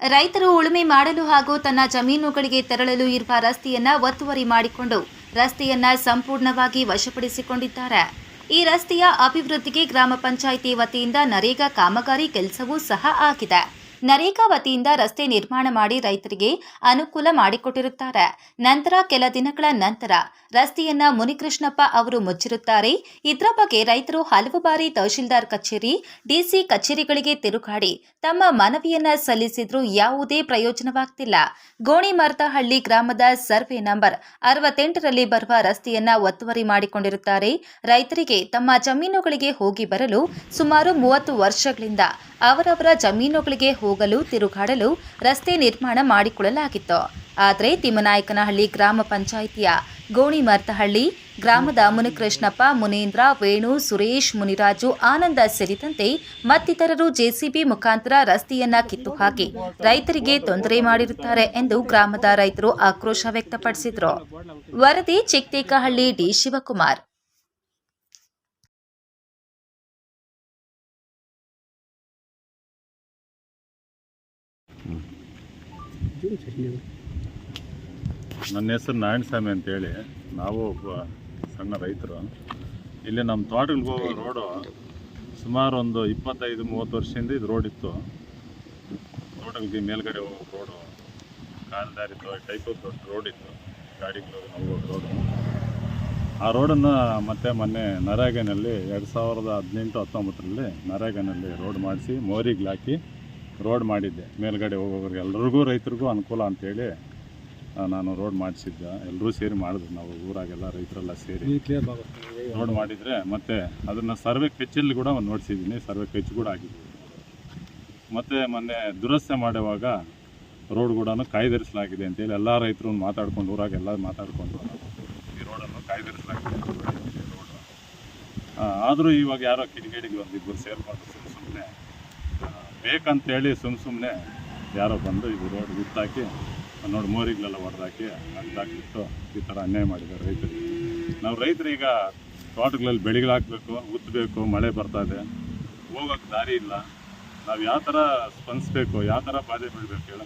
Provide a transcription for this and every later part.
ರೈತರು ಉಳುಮೆ ಮಾಡಲು ಹಾಗೂ ತನ್ನ ಜಮೀನುಗಳಿಗೆ ತೆರಳಲು ಇರುವ ರಸ್ತೆಯನ್ನ ಒತ್ತುವರಿ ಮಾಡಿಕೊಂಡು ರಸ್ತೆಯನ್ನ ಸಂಪೂರ್ಣವಾಗಿ ವಶಪಡಿಸಿಕೊಂಡಿದ್ದಾರೆ. ಈ ರಸ್ತೆಯ ಅಭಿವೃದ್ಧಿಗೆ ಗ್ರಾಮ ಪಂಚಾಯಿತಿ ವತಿಯಿಂದ ನರೇಗಾ ಕಾಮಗಾರಿ ಕೆಲಸವೂ ಸಹ ಆಗಿದೆ. ನರೇಗಾ ವತಿಯಿಂದ ರಸ್ತೆ ನಿರ್ಮಾಣ ಮಾಡಿ ರೈತರಿಗೆ ಅನುಕೂಲ ಮಾಡಿಕೊಟ್ಟಿರುತ್ತಾರೆ. ನಂತರ ಕೆಲ ದಿನಗಳ ನಂತರ ರಸ್ತೆಯನ್ನ ಮುನಿಕೃಷ್ಣಪ್ಪ ಅವರು ಮುಚ್ಚಿರುತ್ತಾರೆ. ಇದರ ಬಗ್ಗೆ ರೈತರು ಹಲವು ಬಾರಿ ತಹಶೀಲ್ದಾರ್ ಕಚೇರಿ ಡಿಸಿ ಕಚೇರಿಗಳಿಗೆ ತಿರುಗಾಡಿ ತಮ್ಮ ಮನವಿಯನ್ನ ಸಲ್ಲಿಸಿದ್ರೂ ಯಾವುದೇ ಪ್ರಯೋಜನವಾಗ್ತಿಲ್ಲ. ಗೋಣಿಮರ್ತಹಳ್ಳಿ ಗ್ರಾಮದ ಸರ್ವೆ ನಂಬರ್ ಅರವತ್ತೆಂಟರಲ್ಲಿ ಬರುವ ರಸ್ತೆಯನ್ನ ಒತ್ತುವರಿ ಮಾಡಿಕೊಂಡಿರುತ್ತಾರೆ. ರೈತರಿಗೆ ತಮ್ಮ ಜಮೀನುಗಳಿಗೆ ಹೋಗಿ ಬರಲು ಸುಮಾರು ಮೂವತ್ತು ವರ್ಷಗಳಿಂದ ಅವರವರ ಜಮೀನುಗಳಿಗೆ ಹೋಗಲು, ತಿರುಗಾಡಲು ರಸ್ತೆ ನಿರ್ಮಾಣ ಮಾಡಿಕೊಳ್ಳಲಾಗಿತ್ತು. ಆದರೆ ತಿಮ್ಮನಾಯಕನಹಳ್ಳಿ ಗ್ರಾಮ ಪಂಚಾಯಿತಿಯ ಗೋಣಿಮರ್ತಹಳ್ಳಿ ಗ್ರಾಮದ ಮುನಿಕೃಷ್ಣಪ್ಪ, ಮುನೇಂದ್ರ, ವೇಣು, ಸುರೇಶ್, ಮುನಿರಾಜು, ಆನಂದ ಸೇರಿದಂತೆ ಮತ್ತಿತರರು ಜೆಸಿಬಿ ಮುಖಾಂತರ ರಸ್ತೆಯನ್ನ ಕಿತ್ತು ಹಾಕಿ ರೈತರಿಗೆ ತೊಂದರೆ ಮಾಡಿರುತ್ತಾರೆ ಎಂದು ಗ್ರಾಮದ ರೈತರು ಆಕ್ರೋಶ ವ್ಯಕ್ತಪಡಿಸಿದರು. ವರದಿ ಚಿಕ್ತೇಕಹಳ್ಳಿ ಡಿ. ಶಿವಕುಮಾರ್. ನನ್ನ ಹೆಸರು ನಾರಾಯಣಸ್ವಾಮಿ ಅಂತೇಳಿ. ನಾವು ಒಬ್ಬ ಸಣ್ಣ ರೈತರು. ಇಲ್ಲಿ ನಮ್ಮ ತೋಟಗಳಿಗೆ ಹೋಗೋ ರೋಡು ಸುಮಾರು ಒಂದು ಇಪ್ಪತ್ತೈದು, ಮೂವತ್ತು ವರ್ಷದಿಂದ ಇದು ರೋಡ್ ಇತ್ತು. ತೋಟಗಳಿಗೆ ಮೇಲ್ಗಡೆ ಹೋಗೋ ರೋಡು ಕಾಲ್ದಾರಿ ಟೈಪ್ ದೊಡ್ಡ ರೋಡ್ ಇತ್ತು. ಗಾಡಿಗಳು ಹೋಗೋ ರೋಡು ಆ ರೋಡನ್ನು ಮತ್ತೆ ಮೊನ್ನೆ ನರೇಗಾನಲ್ಲಿ ಎರಡು ಸಾವಿರದ ಹದಿನೆಂಟು, ಹತ್ತೊಂಬತ್ತರಲ್ಲಿ ನರೇಗಾನಲ್ಲಿ ರೋಡ್ ಮಾಡಿಸಿ ಮೋರಿಗೆ ಹಾಕಿ ರೋಡ್ ಮಾಡಿದ್ದೆ. ಮೇಲ್ಗಡೆ ಹೋಗೋರಿಗೆ ಎಲ್ರಿಗೂ ರೈತರಿಗೂ ಅನುಕೂಲ ಅಂತೇಳಿ ನಾನು ರೋಡ್ ಮಾಡಿಸಿದ್ದೆ. ಎಲ್ಲರೂ ಸೇರಿ ಮಾಡಿದ್ರು ನಾವು, ಊರಾಗೆಲ್ಲ ರೈತರೆಲ್ಲ ಸೇರಿ. ರೋಡ್ ಮಾಡಿದರೆ ಮತ್ತು ಅದನ್ನು ಸರ್ವೆ ಕೆಚ್ಚಲ್ಲಿ ಕೂಡ ಒಂದು ನೋಡಿಸಿದ್ದೀನಿ, ಸರ್ವೆ ಕೆಚ್ಚು ಕೂಡ ಆಗಿದೆ. ಮತ್ತು ಮೊನ್ನೆ ದುರಸ್ತಿ ಮಾಡುವಾಗ ರೋಡ್ ಕೂಡ ಕಾಯ್ದಿರಿಸಲಾಗಿದೆ ಅಂತೇಳಿ ಎಲ್ಲ ರೈತರು ಮಾತಾಡ್ಕೊಂಡು ಊರಾಗೆಲ್ಲ ಮಾತಾಡ್ಕೊಂಡು ಈ ರೋಡನ್ನು ಕಾಯ್ದಿರಿಸಲಾಗಿದೆ ಆದರೂ ಇವಾಗ ಯಾರೋ ಕಿಡಿಗೇಡಿಗೆ ಒಂದಿಬ್ಬರು ಸೇರ್ಕೊಂಡು ಬೇಕಂತೇಳಿ ಸುಮ್ಮ ಸುಮ್ಮನೆ ಯಾರೋ ಬಂದು ಇದು ರೋಡ್ ಗುತ್ತಾಕಿ ನೋಡಿ ಮೋರಿಗಳೆಲ್ಲ ಹೊಡೆದಾಕಿ ಅಡ್ಡಾಕಿಟ್ಟು ಈ ಥರ ಅನ್ಯಾಯ ಮಾಡಿದ್ದಾರೆ ರೈತರಿಗೆ. ನಾವು ರೈತರು ಈಗ ತೋಟಗಳಲ್ಲಿ ಬೆಳೆಗಳು ಹಾಕಬೇಕು ಉತ್ತಬೇಕು ಮಳೆ ಬರ್ತಾ ಇದೆ, ಹೋಗೋಕೆ ದಾರಿ ಇಲ್ಲ. ನಾವು ಯಾವ ಥರ ಸ್ಪಂದಿಸ್ಬೇಕು, ಯಾವ ಥರ ಬಾಧೆ ಬೀಳಬೇಕು ಹೇಳ.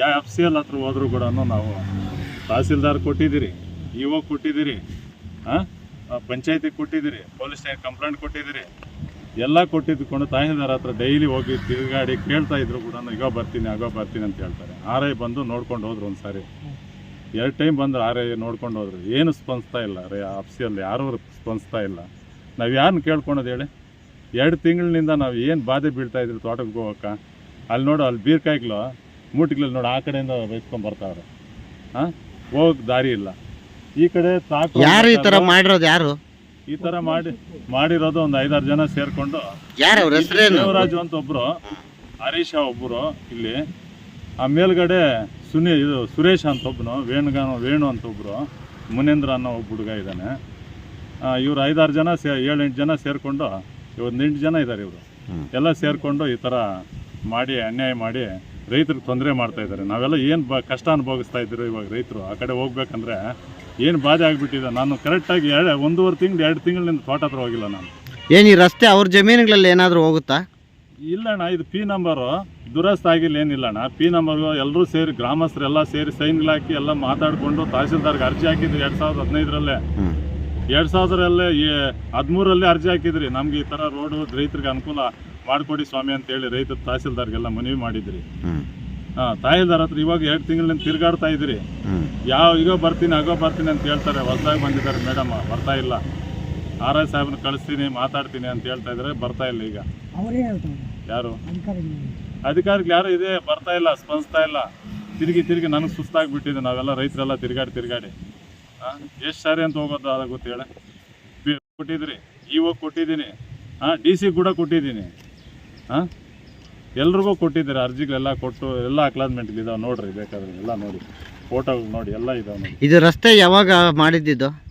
ಯಾವ ಎಫ್ ಸಿ ಎಲ್ ಹತ್ರ ಹೋದರೂ ಕೂಡ ನಾವು ತಹಸೀಲ್ದಾರ್ ಕೊಟ್ಟಿದ್ದೀರಿ ಇಒ ಕೊಟ್ಟಿದ್ದೀರಿ ಹಾಂ ಪಂಚಾಯತಿಗೆ ಕೊಟ್ಟಿದ್ದೀರಿ, ಪೊಲೀಸ್ ಸ್ಟೇಷನ್ ಕಂಪ್ಲೇಂಟ್ ಕೊಟ್ಟಿದ್ದೀರಿ. ಎಲ್ಲ ಕೊಟ್ಟಿದ್ದುಕೊಂಡು ತಹಸೀಲ್ದಾರ್ ಹತ್ರ ಡೈಲಿ ಹೋಗಿ ತಿರುಗಾಡಿ ಕೇಳ್ತಾ ಇದ್ರು ಕೂಡ ಈಗ ಬರ್ತೀನಿ ಆಗೋ ಬರ್ತೀನಿ ಅಂತ ಹೇಳ್ತಾರೆ. ಆರ್ ಐ ಬಂದು ನೋಡ್ಕೊಂಡು ಹೋದ್ರು ಒಂದು ಸಾರಿ ಎರಡು ಟೈಮ್ ಬಂದರು ಆರ್ ಐ ನೋಡ್ಕೊಂಡು ಹೋದ್ರು. ಏನು ಸ್ಪಂದಿಸ್ತಾ ಇಲ್ಲ. ರೀ ಆಫೀಸಲ್ಲಿ ಯಾರೂ ಸ್ಪಂದಿಸ್ತಾ ಇಲ್ಲ. ನಾವು ಯಾರನ್ನ ಕೇಳ್ಕೊಳೋದು ಹೇಳಿ? ಎರಡು ತಿಂಗಳಿನಿಂದ ನಾವು ಏನು ಬಾಧೆ ಬೀಳ್ತಾ ಇದ್ರು ತೋಟಕ್ಕೆ ಹೋಗೋಕೆ ಅಲ್ಲಿ ನೋಡು ಅಲ್ಲಿ ಬೀರ್ಕಾಯಿಗಳು ಮೂಟಿಗಳಲ್ಲಿ ನೋಡು ಆ ಕಡೆಯಿಂದ ಬೈಸ್ಕೊಂಡು ಬರ್ತಾವ್ರೆ. ಹಾಂ ಹೋಗಕ್ಕೆ ದಾರಿ ಇಲ್ಲ. ಈ ಕಡೆ ತಾಕು ಯಾರು ಈ ಥರ ಮಾಡಿರೋದು ಯಾರು? ಈ ತರ ಮಾಡಿ ಮಾಡಿರೋದು ಒಂದು ಐದಾರು ಜನ ಸೇರ್ಕೊಂಡು. ಯಾರು ಅವ್ರ ಹೆಸರೇನು ದೇವರಾಜು ಅಂತ ಒಬ್ರು ಹರೀಶ ಒಬ್ಬರು ಇಲ್ಲಿ. ಆ ಮೇಲ್ಗಡೆ ಸುನಿ ಇದು ಸುರೇಶ್ ಅಂತ ಒಬ್ಬನು ವೇಣುಗಾನ ವೇಣು ಅಂತ ಒಬ್ಬರು ಮುನೇಂದ್ರ ಅನ್ನೋ ಒಬ್ಬ ಹುಡುಗ ಇದ್ದಾನೆ. ಇವ್ರು ಐದಾರು ಜನ ಸೇ ಏಳೆಂಟು ಜನ ಸೇರಿಕೊಂಡು ಒಂದು ಎಂಟು ಜನ ಇದ್ದಾರೆ ಇವರು. ಎಲ್ಲ ಸೇರಿಕೊಂಡು ಈ ಥರ ಮಾಡಿ ಅನ್ಯಾಯ ಮಾಡಿ ರೈತರಿಗೆ ತೊಂದರೆ ಮಾಡ್ತಾ ಇದ್ದಾರೆ ನಾವೆಲ್ಲ ಏನು ಬ ಕಷ್ಟ ಅನುಭವಿಸ್ತಾ ಇದ್ದೀರೋ ಇವಾಗ ರೈತರು ಆ ಕಡೆ ಹೋಗ್ಬೇಕಂದ್ರೆ ಏನು ಬಾಧೆ ಆಗಿಬಿಟ್ಟಿದೆ? ನಾನು ಕರೆಕ್ಟಾಗಿ ಎರಡು ಒಂದೂವರೆ ತಿಂಗಳು ಎರಡು ತಿಂಗಳಿಂದ ತೋಟ ಹತ್ರ ಹೋಗಿಲ್ಲ ನಾನು. ಏನು ಈ ರಸ್ತೆ ಅವ್ರ ಜಮೀನುಗಳಲ್ಲಿ ಏನಾದರೂ ಹೋಗುತ್ತಾ? ಇಲ್ಲಣ್ಣ ಇದು ಪಿ ನಂಬರು ದುರಸ್ತ ಆಗಿಲ್ಲ ಏನಿಲ್ಲಣ್ಣ ಪಿ ನಂಬರ್ ಎಲ್ಲರೂ ಸೇರಿ ಗ್ರಾಮಸ್ಥರೆಲ್ಲ ಸೇರಿ ಸೈನ್ಗಳು ಹಾಕಿ ಎಲ್ಲ ಮಾತಾಡಿಕೊಂಡು ತಹಸೀಲ್ದಾರ್ಗೆ ಅರ್ಜಿ ಹಾಕಿದ್ರು ಎರಡು ಸಾವಿರದ ಹದಿನೈದರಲ್ಲೇ. ಎರಡು ಸಾವಿರದಲ್ಲೇ ಹದಿಮೂರಲ್ಲೇ ಅರ್ಜಿ ಹಾಕಿದ್ರಿ. ನಮ್ಗೆ ಈ ಥರ ರೋಡು ರೈತರಿಗೆ ಅನುಕೂಲ ಮಾಡಿಕೊಡಿ ಸ್ವಾಮಿ ಅಂತೇಳಿ ರೈತರು ತಹಸೀಲ್ದಾರ್ಗೆಲ್ಲ ಮನವಿ ಮಾಡಿದ್ರಿ. ಹಾಂ ತಹಸೀಲ್ದಾರ್ ಹತ್ರ ಇವಾಗ ಎರಡು ತಿಂಗಳಿಂದ ತಿರುಗಾಡ್ತಾ ಇದ್ರಿ ಹ್ಮ್. ಯಾವ ಈಗ ಬರ್ತೀನಿ ಆಗೋ ಬರ್ತೀನಿ ಅಂತ ಹೇಳ್ತಾರೆ. ಹೊಸದಾಗಿ ಬಂದಿದ್ದಾರೆ ಮೇಡಮ್ ಬರ್ತಾ ಇಲ್ಲ. ಆರ್ ಐ ಸಾಹೇಬ್ನ ಕಳಿಸ್ತೀನಿ ಮಾತಾಡ್ತೀನಿ ಅಂತ ಹೇಳ್ತಾ ಇದ್ದಾರೆ ಬರ್ತಾ ಇಲ್ಲ ಈಗ. ಅವರೇ ಹೇಳ್ತಾರೆ. ಯಾರು? ಅಧಿಕಾರಿಗಳು. ಅಧಿಕಾರಿಗಳು ಯಾರು ಇದೆ? ಬರ್ತಾ ಇಲ್ಲ ಸ್ಪಂದಿಸ್ತಾ ಇಲ್ಲ. ತಿರುಗಿ ತಿರುಗಿ ನನಗೆ ಸುಸ್ತಾಗ್ಬಿಟ್ಟಿದೆ. ನಾವೆಲ್ಲ ರೈತರೆಲ್ಲ ತಿರುಗಾಡಿ ತಿರುಗಾಡಿ. ಎಷ್ಟು ಸಾರಿ ಅಂತ ಹೋಗೋದು ಅದ ಗೊತ್ತೇಳೆ ಬಿ- ಕೊಟ್ಟಿದ್ರಿ ಇವಾಗ ಕೊಟ್ಟಿದ್ದೀನಿ. ಹಾಂ ಡಿ ಸಿ ಕೂಡ ಕೊಟ್ಟಿದ್ದೀನಿ. ಹಾಂ ಎಲ್ರಿಗೂ ಕೊಟ್ಟಿದ್ದೀರ? ಅರ್ಜಿಗಳೆಲ್ಲ ಕೊಟ್ಟು ಎಲ್ಲ ಅಕ್ಲಾಜ್ಮೆಂಟ್ಗಳು ಇದಾವೆ ನೋಡ್ರಿ ಬೇಕಾದ್ರೆ ಎಲ್ಲ ನೋಡಿ. ಫೋಟೋ ನೋಡಿ ಎಲ್ಲ ಇದಾವೆ ನೋಡಿ. ಇದು ರಸ್ತೆ ಯಾವಾಗ ಮಾಡಿದ್ದಿದ್ದು?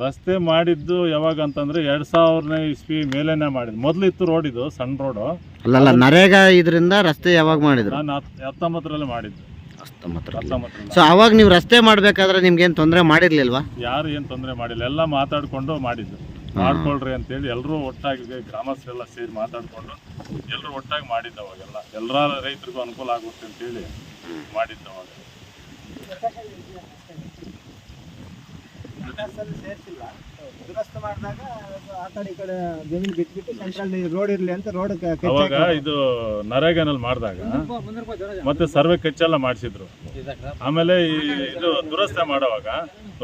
ರಸ್ತೆ ಮಾಡಿದ್ದು ಯಾವಾಗ ಅಂತಂದ್ರೆ ಎರಡ್ ಸಾವಿರನೇ ಇಸ್ವಿ ಮೇಲೇನೆ ಮಾಡಿದ್ದು. ಮೊದಲು ಇತ್ತು ರೋಡ್ ಇದು ಸಣ್ಣ ರೋಡು ಅಲ್ಲಲ್ಲ ನರೇಗಾ ಇದರಿಂದ ರಸ್ತೆ ಯಾವಾಗ ಮಾಡಿದ್ರು? ನಾನು ಹತ್- ಹತ್ತೊಂಬತ್ತರಲ್ಲಿ ಮಾಡಿದ್ದು. ಹತ್ತೊಂಬತ್ತರಲ್ಲಿ. ಹತ್ತೊಂಬತ್ತರಲ್ಲಿ. ಸೊ ಅವಾಗ ನೀವು ರಸ್ತೆ ಮಾಡ್ಬೇಕಾದ್ರೆ ನಿಮ್ಗೇನು ತೊಂದರೆ ಮಾಡಿರ್ಲಿಲ್ವಾ? ಯಾರು ಏನು ತೊಂದರೆ ಮಾಡಿಲ್ಲ ಎಲ್ಲ ಮಾತಾಡಿಕೊಂಡು ಮಾಡಿದ್ದು. ಮಾಡ್ಕೊಳ್ರಿ ಅಂತೇಳಿ ಎಲ್ಲರೂ ಒಟ್ಟಾಗಿ ಗ್ರಾಮಸ್ಥರೆಲ್ಲ ಸೇರಿ ಮಾತಾಡ್ಕೊಂಡು ಎಲ್ಲರೂ ಒಟ್ಟಾಗಿ ಮಾಡಿದ್ದ ಅವಾಗೆಲ್ಲ ಎಲ್ಲರ ರೈತರಿಗೂ ಅನುಕೂಲ ಆಗುತ್ತೆ ಅಂತೇಳಿ ಮಾಡಿದ್ದ ಅವಾಗ ಸೇರಿಸಿಲ್ಲ. ದುರಸ್ತು ಮಾಡಿದಾಗ ಆ ಕಡೆ ಈ ಕಡೆ ಜಮೀನು ಬಿಟ್ಬಿಟ್ಟು ಸೆಂಟ್ರಲ್ ರೋಡ್ ಇರಲಿ ಅಂತ ರೋಡ್ ಅವಾಗ ಇದು ನರೇಗಾನಲ್ಲಿ ಮಾಡಿದಾಗ ಮತ್ತೆ ಸರ್ವೆ ಕಚ್ಚೆಲ್ಲ ಮಾಡಿಸಿದ್ರು. ಆಮೇಲೆ ಈ ಇದು ದುರಸ್ತಿ ಮಾಡುವಾಗ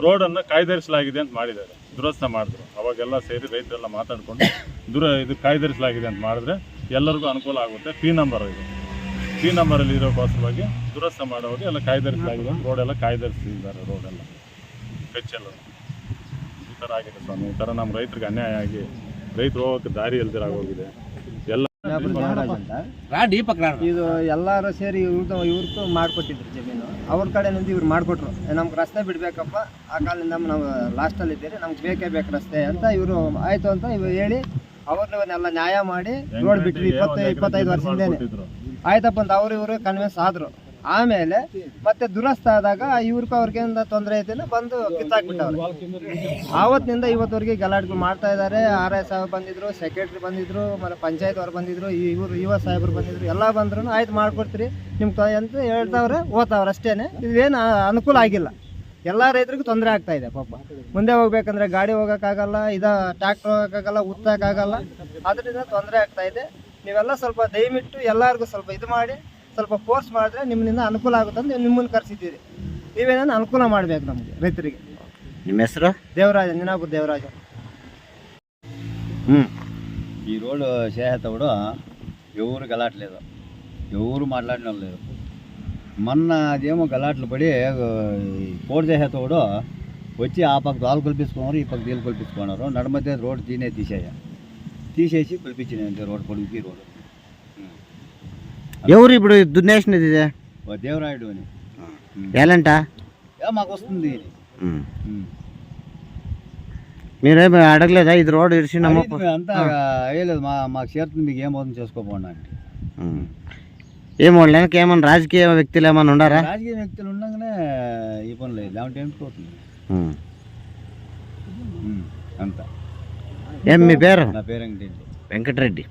ರೋಡನ್ನು ಕಾಯ್ದಿರಿಸಲಾಗಿದೆ ಅಂತ ಮಾಡಿದ್ದಾರೆ. ದುರಸ್ತಿ ಮಾಡಿದ್ರು. ಅವಾಗೆಲ್ಲ ಸೇರಿ ರೈತರೆಲ್ಲ ಮಾತಾಡ್ಕೊಂಡು ದುರ ಇದು ಕಾಯ್ದಿರಿಸಲಾಗಿದೆ ಅಂತ ಮಾಡಿದ್ರೆ ಎಲ್ಲರಿಗೂ ಅನುಕೂಲ ಆಗುತ್ತೆ. ಪಿ ನಂಬರ್ ಇದು. ಪಿ ನಂಬರಲ್ಲಿ ಬಗ್ಗೆ ದುರಸ್ತಿ ಮಾಡುವಾಗ ಎಲ್ಲ ಕಾಯ್ದಿರಿಸಲಾಗಿದೆ ರೋಡೆಲ್ಲ ಕಾಯ್ದಿರಿಸಿದ್ದಾರೆ ರೋಡೆಲ್ಲ ಕಚ್ಚೆಲ್ಲ. ಥರ ಆಗಿದೆ ಸ್ವಾಮಿ. ಈ ಥರ ನಮ್ಮ ರೈತರಿಗೆ ಅನ್ಯಾಯ ಆಗಿ ರೈತರು ಹೋಗೋಕ್ಕೆ ದಾರಿ ಇಲ್ದಿರಾಗೋಗಿದೆ ಎಲ್ಲ ಇದು ಎಲ್ಲಾರು ಸೇರಿ ಇವ್ರದ್ದು ಇವ್ರದ್ದು ಮಾಡ್ಕೊಟ್ಟಿದ್ರು ಜಮೀನು. ಅವ್ರ ಕಡೆಯಿಂದ ಇವ್ರು ಮಾಡಿಕೊಟ್ರು. ನಮ್ಗೆ ರಸ್ತೆ ಬಿಡ್ಬೇಕಪ್ಪ. ಆ ಕಾಲದಿಂದ ನಾವು ಲಾಸ್ಟಲ್ಲಿ ಇದ್ದೀರಿ. ನಮ್ಗೆ ಬೇಕೇ ಬೇಕು ರಸ್ತೆ ಅಂತ ಇವರು ಆಯ್ತು ಅಂತ ಇವ್ರು ಹೇಳಿ ಅವ್ರನ್ನೆಲ್ಲ ನ್ಯಾಯ ಮಾಡಿ ರೋಡ್ ಬಿಟ್ರಿ ಇಪ್ಪತ್ತು ಇಪ್ಪತ್ತೈದು ವರ್ಷದಿಂದೇನೆ. ಆಯ್ತಪ್ಪ ಅಂತ ಅವ್ರು ಇವರು ಕನ್ವಿನ್ಸ್ ಆದ್ರು. ಆಮೇಲೆ ಮತ್ತೆ ದುರಸ್ತ ಆದಾಗ ಇವ್ರಿಗೂ ಅವ್ರಿಗೇನ ತೊಂದರೆ ಐತಿಲ್ಲ ಬಂದು ಕಿತ್ತಾಕ್ಬಿಟ್ಟವ್ರೆ. ಆವತ್ತಿನಿಂದ ಇವತ್ತವರೆಗೆ ಗಲಾಟೆ ಮಾಡ್ತಾ ಇದ್ದಾರೆ. ಆರ್ ಎಸ್ ಸಾಹೇಬ್ ಬಂದಿದ್ರು ಸೆಕ್ರೆಟರಿ ಬಂದಿದ್ರು, ಮತ್ತೆ ಪಂಚಾಯತ್ ಅವ್ರು ಬಂದಿದ್ರು ಇವರು, ಯುವ ಸಾಹೇಬರು ಬಂದಿದ್ರು, ಎಲ್ಲ ಬಂದ್ರು ಆಯ್ತು ಮಾಡ್ಕೊಡ್ತೀರಿ. ನಿಮ್ ಕ- ಅಂತ ಹೇಳ್ತಾವ್ರೆ, ಓದ್ತಾವ್ರೆ ಅಷ್ಟೇನೆ. ಇದೇನು ಅನುಕೂಲ ಆಗಿಲ್ಲ. ಎಲ್ಲ ರೈತರಿಗೂ ತೊಂದರೆ ಆಗ್ತಾ ಇದೆ ಪಾಪ. ಮುಂದೆ ಹೋಗ್ಬೇಕಂದ್ರೆ ಗಾಡಿ ಹೋಗೋಕ್ಕಾಗಲ್ಲ, ಇದ ಟ್ರ್ಯಾಕ್ಟರ್ ಹೋಗೋಕ್ಕಾಗಲ್ಲ, ಉತ್ತಕ್ಕಾಗಲ್ಲ. ಅದರಿಂದ ತೊಂದರೆ ಆಗ್ತಾ ಇದೆ. ನೀವೆಲ್ಲ ಸ್ವಲ್ಪ ದಯವಿಟ್ಟು ಎಲ್ಲರಿಗೂ ಸ್ವಲ್ಪ ಇದು ಮಾಡಿ ಸ್ವಲ್ಪ ಫೋರ್ಸ್ ಮಾಡಿದ್ರೆ ನಿಮ್ಮಿಂದ ಅನುಕೂಲ ಆಗುತ್ತೆ ಅಂತ ನಿಮ್ಮನ್ನು ಕರೆಸಿದ್ದೀರಿ ನೀವೇನೋ ಅನುಕೂಲ ಮಾಡಬೇಕು ನಮಗೆ ರೈತರಿಗೆ ನಿಮ್ಮ ಹೆಸರು ದೇವರಾಜ ಅಂಜನಾಪುರ ದೇವರಾಜ ಹ್ಞೂ ఈ రోడ్డు చేసేటప్పుడు ఎవరు గలాట్లేదు ఎవరు మాట్లాడిన లేదు మొన్న అదేమో గలాట్లు పడి కోడి చేసేటప్పుడు వచ్చి ఆ పక్క దాలు కల్పించుకున్నారు ఈ పక్క దీలు కల్పించుకున్నారు నడుమధ్య రోడ్డు తీనే తీసేయ తీసేసి కల్పించిన అంతే రోడ్డు పొడికి రోడ్డు ఎవరు ఇప్పుడు దున్నేషన్ ఇది? దేవరాయుడు అని. ఎలాంట? మాకు వస్తుంది. మీరేమి అడగలేదా? ఇది రోడ్ ఇరిచినమ్మా అడిగితే అంతా వేయలేదు మా మాకు చేరుతుంది మీకు ఏమవుతుంది చేసుకోపోండి అంటే. ఉమ్. ఏం వాళ్ళ వెనక ఏమన్నా రాజకీయ వ్యక్తులు ఏమన్నా ఉండారా? రాజకీయ వ్యక్తులు ఉండగానే ఈ పని లేదు. లేకుంటే ఏం పోతుంది? ఉమ్. ఉం. అంతా. ఏం మీ పేరు? నా పేరు వెంకటరెడ్డి.